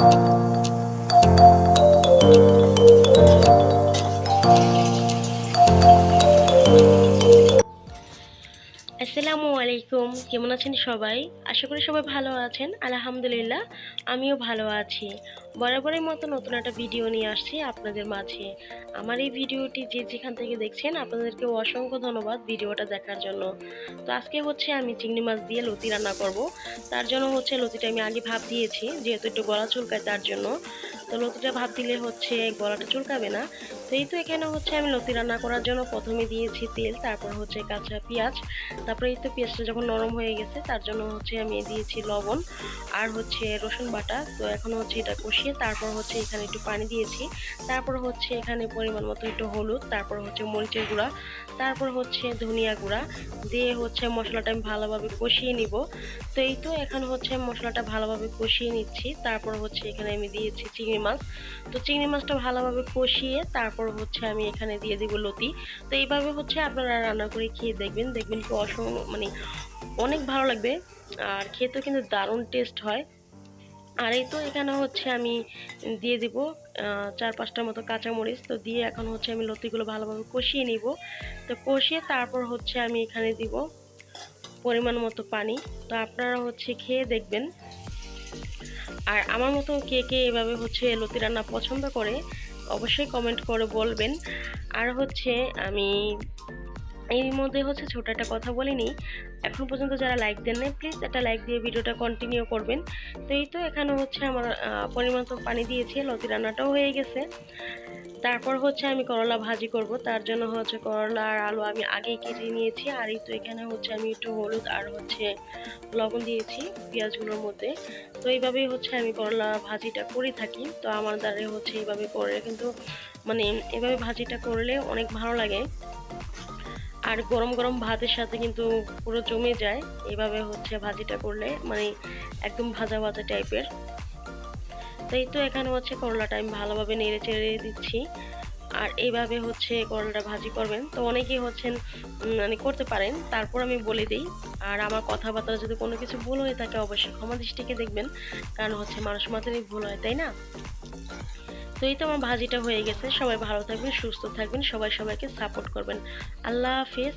Thank you. আসসালামু আলাইকুম। কেমন আছেন সবাই? আশা করি সবাই ভালো আছেন। আলহামদুলিল্লাহ, আমিও ভালো আছি। বরাবরের মতো নতুন একটা ভিডিও নিয়ে আসছি আপনাদের মাঝে। আমার এই ভিডিওটি যে যেখান থেকে দেখছেন, আপনাদেরকে অসংখ্য ধন্যবাদ ভিডিওটা দেখার জন্য। তো আজকে হচ্ছে আমি চিংড়ি মাছ দিয়ে লতি রান্না করব। তার জন্য হচ্ছে লতিটা আমি আগে ভাব দিয়েছি, যেহেতু একটু গলা চুলকায় তার জন্য। তো লতিটা ভাপ দিলে হচ্ছে গলাটা চুলকাবে না। তো এই তো এখানে হচ্ছে আমি লতি রান্না করার জন্য প্রথমে দিয়েছি তেল, তারপর হচ্ছে কাঁচা পেঁয়াজ, তারপরে এই তো পেঁয়াজটা যখন নরম হয়ে গেছে, তার জন্য হচ্ছে আমি দিয়েছি লবণ আর হচ্ছে রসুন বাটা। তো এখন হচ্ছে এটা কষিয়ে তারপর হচ্ছে এখানে একটু পানি দিয়েছি। তারপর হচ্ছে এখানে পরিমাণ মতো একটু হলুদ, তারপর হচ্ছে মরিচের গুঁড়া, তারপর হচ্ছে ধনিয়া গুঁড়া দিয়ে হচ্ছে মশলাটা আমি ভালোভাবে কষিয়ে নিব। তো এই তো এখন হচ্ছে মশলাটা ভালোভাবে কষিয়ে নিচ্ছি, তারপর হচ্ছে এখানে আমি দিয়েছি চিংড়ি মাছ। তো চিংড়ি মাছটা ভালোভাবে কষিয়ে তারপর হচ্ছে আমি এখানে দিয়ে দিব লতি। তো এইভাবে হচ্ছে আপনারা রান্না করে খেয়ে দেখবেন। দেখবেন কি অসম মানে অনেক ভালো লাগবে। আর খেতেও কিন্তু দারুণ টেস্ট হয়। আর এই তো এখানে হচ্ছে আমি দিয়ে দিব চার পাঁচটার মতো কাঁচামরিচ। তো দিয়ে এখন হচ্ছে আমি লতিগুলো ভালোভাবে কষিয়ে নিব। তো কষিয়ে তারপর হচ্ছে আমি এখানে দিব পরিমাণ মতো পানি। তো আপনারা হচ্ছে খেয়ে দেখবেন। আর আমার মতো কে কে এভাবে হচ্ছে লতি রান্না পছন্দ করে, অবশ্যই কমেন্ট করে বলবেন। আর হচ্ছে আমি এর মধ্যে হচ্ছে ছোট একটা কথা বলিনি, এখন পর্যন্ত যারা লাইক দেন নাই প্লিজ একটা লাইক দিয়ে ভিডিওটা কন্টিনিউ করবেন। তো এই তো এখানে হচ্ছে আমার পরিমাণ তো পানি দিয়েছি, লতি রান্নাটাও হয়ে গেছে। তারপর হচ্ছে আমি করলা ভাজি করব। তার জন্য হচ্ছে করলা আর আলু আমি আগেই কেটে নিয়েছি। আর এই তো এখানে হচ্ছে আমি একটু হলুদ আর হচ্ছে লবণ দিয়েছি পেঁয়াজগুলোর মধ্যে। তো এইভাবেই হচ্ছে আমি করলা ভাজিটা করে থাকি। তো আমার দ্বারা হচ্ছে এইভাবে করে কিন্তু মানে এভাবে ভাজিটা করলে অনেক ভালো লাগে। আর গরম গরম ভাতের সাথে কিন্তু পুরো জমে যায়। এভাবে হচ্ছে ভাজিটা করলে মানে একদম ভাজা ভাজা টাইপের এই তো এখানে হচ্ছে করলাটা আমি ভালোভাবে নেড়ে চেড়ে দিচ্ছি। আর এইভাবে হচ্ছে করলাটা ভাজি করবেন। তো অনেকেই হচ্ছেন মানে করতে পারেন। তারপর আমি বলে দিই, আর আমার কথাবার্তা যদি কোনো কিছু ভুল হয়ে থাকে অবশ্যই ক্ষমা দৃষ্টিকে দেখবেন। কারণ হচ্ছে মানুষ মাত্রই ভুল হয়, তাই না? তো এই তো আমার ভাজিটা হয়ে গেছে। সবাই ভালো থাকবেন, সুস্থ থাকবেন, সবাই সবাইকে সাপোর্ট করবেন। আল্লাহ হাফিজ।